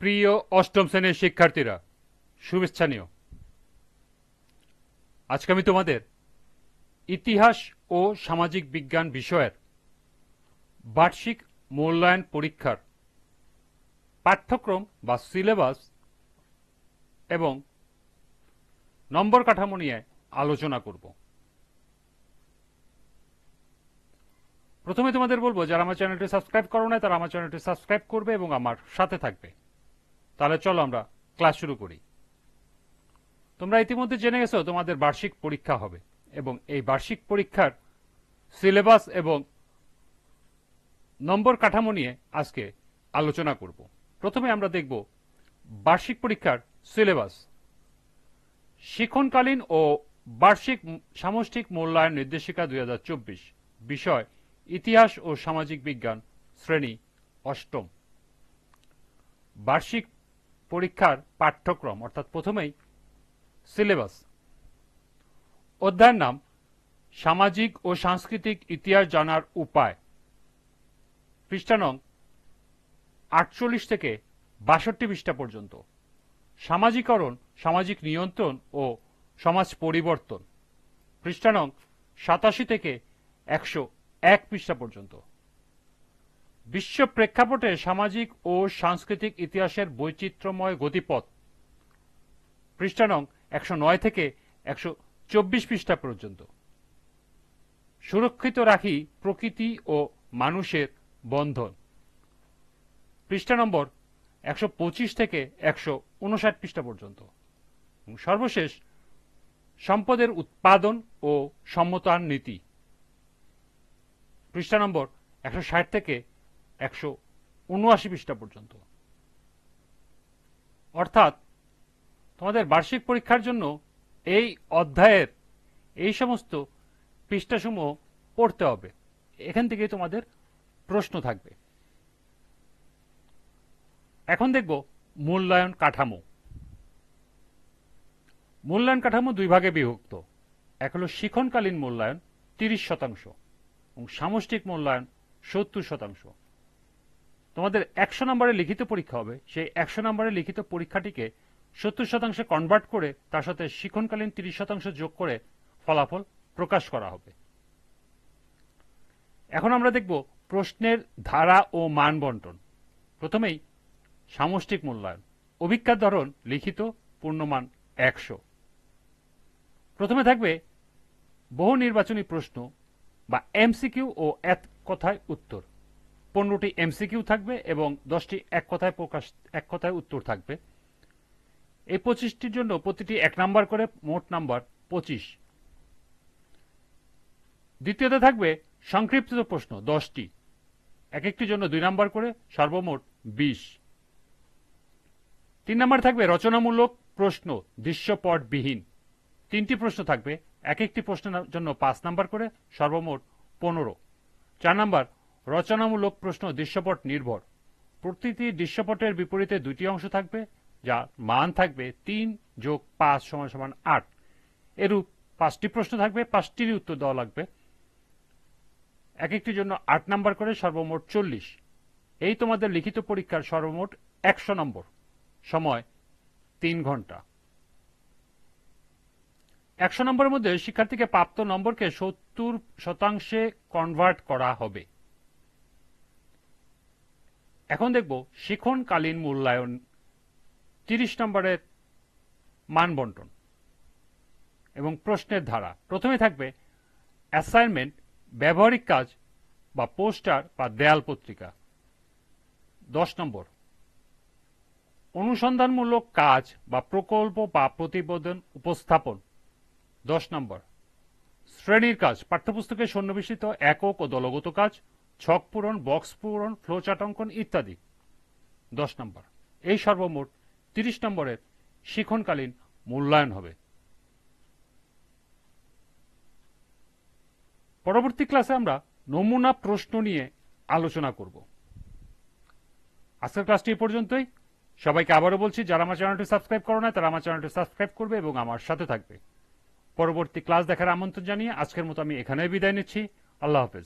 প্রিয় অষ্টম শ্রেণির শিক্ষার্থীরা, শুভেচ্ছা আজকে আমি তোমাদের ইতিহাস ও সামাজিক বিজ্ঞান বিষয়ের বার্ষিক মূল্যায়ন পরীক্ষার পাঠ্যক্রম বা সিলেবাস এবং নম্বর কাঠামো নিয়ে আলোচনা করব। প্রথমে তোমাদের বলব, যারা আমার চ্যানেলটি সাবস্ক্রাইব করো না তারা আমার চ্যানেলটি সাবস্ক্রাইব করবে এবং আমার সাথে থাকবে। তাহলে চলো আমরা ক্লাস শুরু করি। তোমরা ইতিমধ্যে জেনে গেছো তোমাদের বার্ষিক পরীক্ষা হবে এবং এই বার্ষিক পরীক্ষার সিলেবাস এবং নম্বর কাঠামো নিয়ে আজকে আলোচনা করব। প্রথমে আমরা দেখব বার্ষিক পরীক্ষার সিলেবাস। শিক্ষণকালীন ও বার্ষিক সামষ্টিক মূল্যায়ন নির্দেশিকা দুই হাজার চব্বিশ বিষয় ইতিহাস ও সামাজিক বিজ্ঞান শ্রেণি অষ্টম। বার্ষিক পরীক্ষার পাঠ্যক্রম, অর্থাৎ প্রথমেই সিলেবাস অধ্যায়ের নাম, সামাজিক ও সাংস্কৃতিক ইতিহাস জানার উপায়। পৃষ্ঠা নং, আটচল্লিশ থেকে বাষট্টি পৃষ্ঠা পর্যন্ত। সামাজিকরণ, সামাজিক নিয়ন্ত্রণ ও সমাজ পরিবর্তন। পৃষ্ঠা নং, সাতাশি থেকে একশো এক পৃষ্ঠা পর্যন্ত। বিশ্ব প্রেক্ষাপটে সামাজিক ও সাংস্কৃতিক ইতিহাসের বৈচিত্র্যময় গতিপথ। পৃষ্ঠা নং একশো নয় থেকে একশো চব্বিশ পৃষ্ঠা পর্যন্ত। সুরক্ষিত রাখি প্রকৃতি ও মানুষের বন্ধন। পৃষ্ঠা নম্বর একশো পঁচিশ থেকে একশো উনষাট পৃষ্ঠা পর্যন্ত। সর্বশেষ, সম্পদের উৎপাদন ও সম্মতায়ন নীতি। পৃষ্ঠা নম্বর একশো ষাট থেকে একশো উনআশি পৃষ্ঠা পর্যন্ত। অর্থাৎ তোমাদের বার্ষিক পরীক্ষার জন্য এই অধ্যায়ের এই সমস্ত পৃষ্ঠাসমূহ পড়তে হবে। এখান থেকে তোমাদের প্রশ্ন থাকবে। এখন দেখব মূল্যায়ন কাঠামো। মূল্যায়ন কাঠামো দুই ভাগে বিভক্ত। এক হলো শিখনকালীন মূল্যায়ন তিরিশ শতাংশ এবং সামষ্টিক মূল্যায়ন সত্তর শতাংশ। তোমাদের একশো নম্বরের লিখিত পরীক্ষা হবে। সেই একশো নম্বরের লিখিত পরীক্ষাটিকে সত্তর শতাংশে কনভার্ট করে, তার সাথে শিক্ষণকালীন তিরিশ শতাংশ যোগ করে ফলাফল প্রকাশ করা হবে। এখন আমরা দেখব প্রশ্নের ধারা ও মান বন্টন। প্রথমেই সামষ্টিক মূল্যায়ন। অভিজ্ঞার ধরন লিখিত, পূর্ণমান একশো। প্রথমে থাকবে বহু নির্বাচনী প্রশ্ন বা এমসিকিউ ও এক কথায় উত্তর। পনেরোটি এমসিকিউ থাকবে এবং দশটি এক কথায় প্রকাশ, এক কথায় উত্তর থাকবে। এই পঁচিশটির জন্য প্রতিটি এক নাম্বার করে মোট নাম্বার পঁচিশ। দ্বিতীয়তে থাকবে সংক্ষিপ্ত প্রশ্ন, দশটি। এক একটির জন্য দুই নাম্বার করে সর্বমোট বিশ। তিন নাম্বার থাকবে রচনামূলক প্রশ্ন, দৃশ্যপটবিহীন। তিনটি প্রশ্ন থাকবে এক একটি প্রশ্নের জন্য পাঁচ নাম্বার করে সর্বমোট পনেরো। চার নাম্বার রচনামূলক প্রশ্ন দৃশ্যপট নির্ভর। প্রতিটি দৃশ্যপটের বিপরীতে দুটি অংশ থাকবে যা মান থাকবে তিন যোগ পাঁচ সমান সমান আট। এরূপ পাঁচটি প্রশ্ন থাকবে, পাঁচটিরই উত্তর দেওয়া লাগবে। এক একটির জন্য আট নাম্বার করে সর্বমোট চল্লিশ। এই তোমাদের লিখিত পরীক্ষার সর্বমোট একশো নম্বর। সময় তিন ঘণ্টা। একশো নম্বরের মধ্যে শিক্ষার্থীকে প্রাপ্ত নম্বরকে সত্তর শতাংশে কনভার্ট করা হবে। এখন দেখব শিখনকালীন মূল্যায়ন তিরিশ নম্বরের মান বন্টন এবং প্রশ্নের ধারা। প্রথমে থাকবে অ্যাসাইনমেন্ট ব্যবহারিক কাজ বা পোস্টার বা দেয়াল পত্রিকা। দশ নম্বর, অনুসন্ধানমূলক কাজ বা প্রকল্প বা প্রতিবেদন উপস্থাপন। দশ নম্বর, শ্রেণির কাজ পাঠ্যপুস্তকে সন্নিবেশিত একক ও দলগত কাজ। ছক পূরণ, বক্স পূরণ, ফ্লোচার্ট অঙ্কন ইত্যাদি। দশ নম্বর। এই সর্বমোট তিরিশ নম্বরের শিখনকালীন মূল্যায়ন হবে। পরবর্তী ক্লাসে আমরা নমুনা প্রশ্ন নিয়ে আলোচনা করব। আজকের ক্লাসটি এ পর্যন্তই। সবাইকে আবারও বলছি, যারা আমার চ্যানেলটি সাবস্ক্রাইব করো না তারা আমার চ্যানেলটি সাবস্ক্রাইব করবে এবং আমার সাথে থাকবে। পরবর্তী ক্লাস দেখার আমন্ত্রণ জানিয়ে আজকের মতো আমি এখানে বিদায় নিচ্ছি। আল্লাহ হাফেজ।